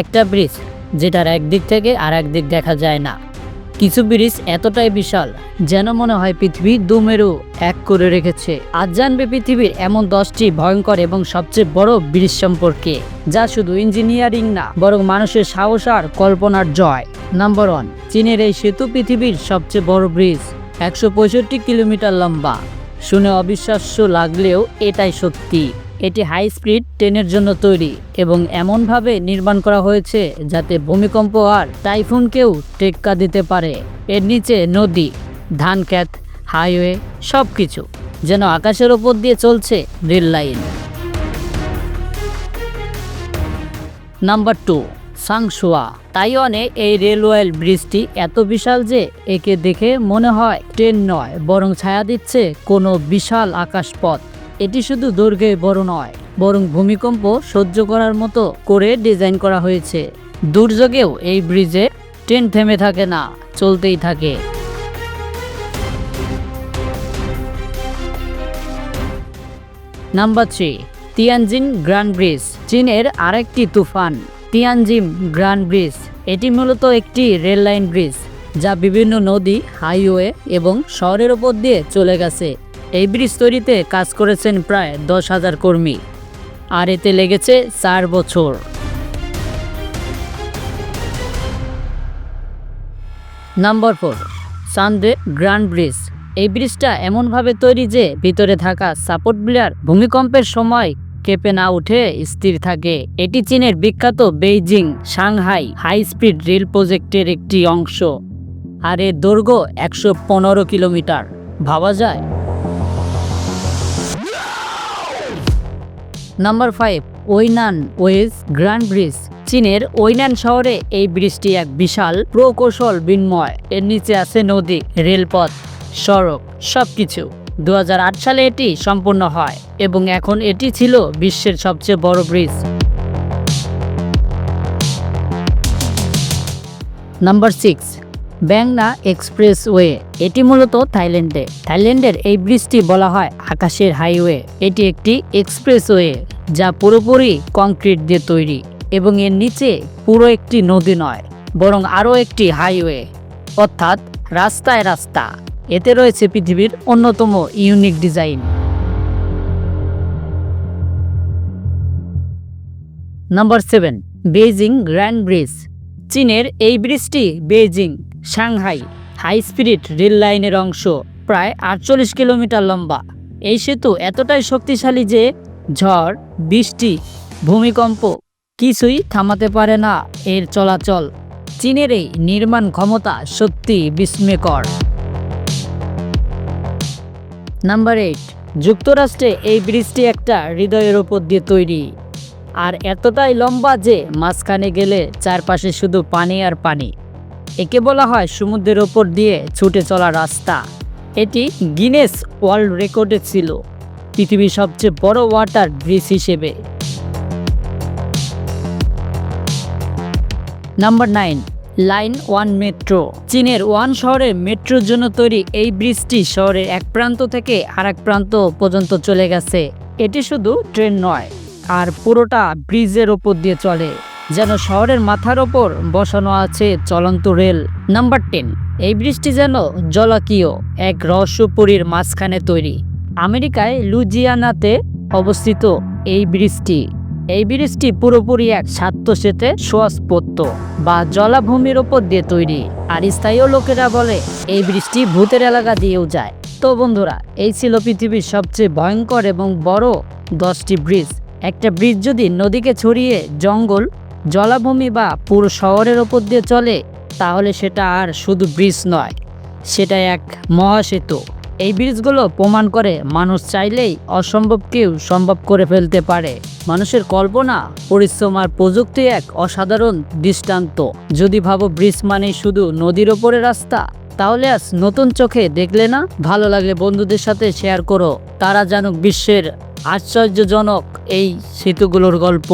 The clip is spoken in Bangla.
একটা ব্রিজ যেটার একদিক থেকে আর একদিক দেখা যায় না। কিছু ব্রিজ এতটাই বিশাল যেন মনে হয় পৃথিবী দুমেরু এক করে রেখেছে। আজ জানবে পৃথিবীর এমন দশটি ভয়ঙ্কর এবং সবচেয়ে বড় ব্রিজ সম্পর্কে, যা শুধু ইঞ্জিনিয়ারিং না, বরং মানুষের সাহস আর কল্পনার জয়। নাম্বার ওয়ান, চীনের এই সেতু পৃথিবীর সবচেয়ে বড় ব্রিজ, একশো পঁয়ষট্টি কিলোমিটার লম্বা। শুনে অবিশ্বাস্য লাগলেও এটাই সত্যি। এটি হাই স্পিড ট্রেনের জন্য তৈরি এবং এমনভাবে নির্মাণ করা হয়েছে যাতে ভূমিকম্প আর টাইফুনকেও টেক্কা দিতে পারে। এর নিচে নদী, ধান ক্ষেত, হাইওয়ে সব কিছু যেন আকাশের ওপর দিয়ে চলছে রেল লাইন। নাম্বার টু, সাংসুয়া। তাইওয়ানে এই রেলওয়ে ব্রিজটি এত বিশাল যে একে দেখে মনে হয় ট্রেন নয়, বরং ছায়া দিচ্ছে কোনো বিশাল আকাশপথ। এটি শুধু দৈর্ঘ্যে বড় নয়, বরং ভূমিকম্প সহ্য করার মতো করে ডিজাইন করা হয়েছে। দুর্যোগেও এই ব্রিজে ট্রেন থেমে থাকে না, চলতেই থাকে। Number three Tianjin grand bridge, চীনের আরেকটি তুফান। তিয়ানজিম গ্র্যান্ড ব্রিজ, এটি মূলত একটি রেল লাইন ব্রিজ, যা বিভিন্ন নদী, হাইওয়ে এবং শহরের ওপর দিয়ে চলে গেছে। এই ব্রিজ তৈরিতে কাজ করেছেন প্রায় দশ হাজার কর্মী। আর এতে লেগেছে চার বছর। নাম্বার ফোর সান্দে গ্র্যান্ড ব্রিজ। এই ব্রিজটা এমনভাবে তৈরি যে ভিতরে থাকা সাপোর্ট বিলার ভূমিকম্পের সময় কেঁপে না উঠে স্থির থাকে। এটি চীনের বিখ্যাত Beijing, Shanghai high speed rail প্রজেক্টের একটি অংশ। আর এর দৈর্ঘ্য একশো পনেরো কিলোমিটার। ভাবা যায় number five Weinan Weihe grand bridge চীনের ওইনান শহরে এই ব্রিজটি এক বিশাল প্রকৌশল বিন্ময়। এর নিচে আছে নদী, রেলপথ, সড়ক, সবকিছু। দু হাজার আট সালে এটি সম্পূর্ণ হয় এবং এখন এটি ছিল বিশ্বের সবচেয়ে বড় bridge number six Bangna expressway এটি মূলত থাইল্যান্ডে। থাইল্যান্ডের এই ব্রিজটি বলা হয় আকাশের হাইওয়ে এটি একটি এক্সপ্রেসওয়ে যা পুরোপুরি কংক্রিট দিয়ে তৈরি এবং এর নিচে পুরো একটি নদী নয়, বরং আরও একটি হাইওয়ে। অর্থাৎ রাস্তায় রাস্তা। এতে রয়েছে পৃথিবীর অন্যতম unique design. Number seven, Beijing grand bridge. চীনের এই ব্রিজটি Beijing, Shanghai high spirit rail লাইনের অংশ, প্রায় আটচল্লিশ কিলোমিটার লম্বা। এই সেতু এতটাই শক্তিশালী যে ঝড়, বৃষ্টি, ভূমিকম্প কিছুই থামাতে পারে না এর চলাচল। চীনের এই নির্মাণ ক্ষমতা সত্যি বিস্ময়কর। নাম্বার এইট, যুক্তরাষ্ট্রে এই ব্রিজটি একটা হৃদয়ের ওপর দিয়ে তৈরি। আর এতটাই লম্বা যে মাঝখানে গেলে চারপাশে শুধু পানি আর পানি। একে বলা হয় সমুদ্রের ওপর দিয়ে ছুটে চলা রাস্তা। এটি গিনেস ওয়ার্ল্ড রেকর্ডে ছিল। পৃথিবীর সবচেয়ে বড় ওয়াটার ব্রিজ হিসেবে। Number nine, line one metro. চীনের ওয়ান শহরের মেট্রোর জন্য তৈরি এই ব্রিজটি শহরের এক প্রান্ত থেকে আর এক প্রান্ত পর্যন্ত চলে গেছে। এটি শুধু ট্রেন নয়, আর পুরোটা ব্রিজের ওপর দিয়ে চলে, যেন শহরের মাথার ওপর বসানো আছে চলন্ত রেল। নাম্বার টেন, এই ব্রিজটি যেন জলাকীয়, এক রহস্যপুরীর মাঝখানে তৈরি। আমেরিকায় লুজিয়ানাতে অবস্থিত এই ব্রিজটি। এই ব্রিজটি পুরোপুরি এক স্বার্থসেতে সোয়াস্পত্য বা জলাভূমির ওপর দিয়ে তৈরি। আর স্থায়ীয় লোকেরা বলে, এই ব্রিজটি ভূতের এলাকা দিয়েও যায়। তো বন্ধুরা, এই ছিল পৃথিবীর সবচেয়ে ভয়ঙ্কর এবং বড় দশটি ব্রিজ। একটা ব্রিজ যদি নদীকে ছড়িয়ে জঙ্গল, জলাভূমি বা পুরো শহরের ওপর দিয়ে চলে, তাহলে সেটা আর শুধু ব্রিজ নয় সেটা এক মহাসেতু। এই ব্রিজগুলো প্রমাণ করে মানুষ চাইলেই অসম্ভবকেও সম্ভব করে ফেলতে পারে। মানুষের কল্পনা, পরিশ্রম আর প্রযুক্তি এক অসাধারণ দৃষ্টান্ত। যদি ভাবো ব্রিজ মানে শুধু নদীর ওপরে রাস্তা, তাহলে আজ নতুন চোখে দেখলে না? ভালো লাগলে বন্ধুদের সাথে শেয়ার করো। তারা জানুক বিশ্বের আশ্চর্যজনক এই সেতুগুলোর গল্প।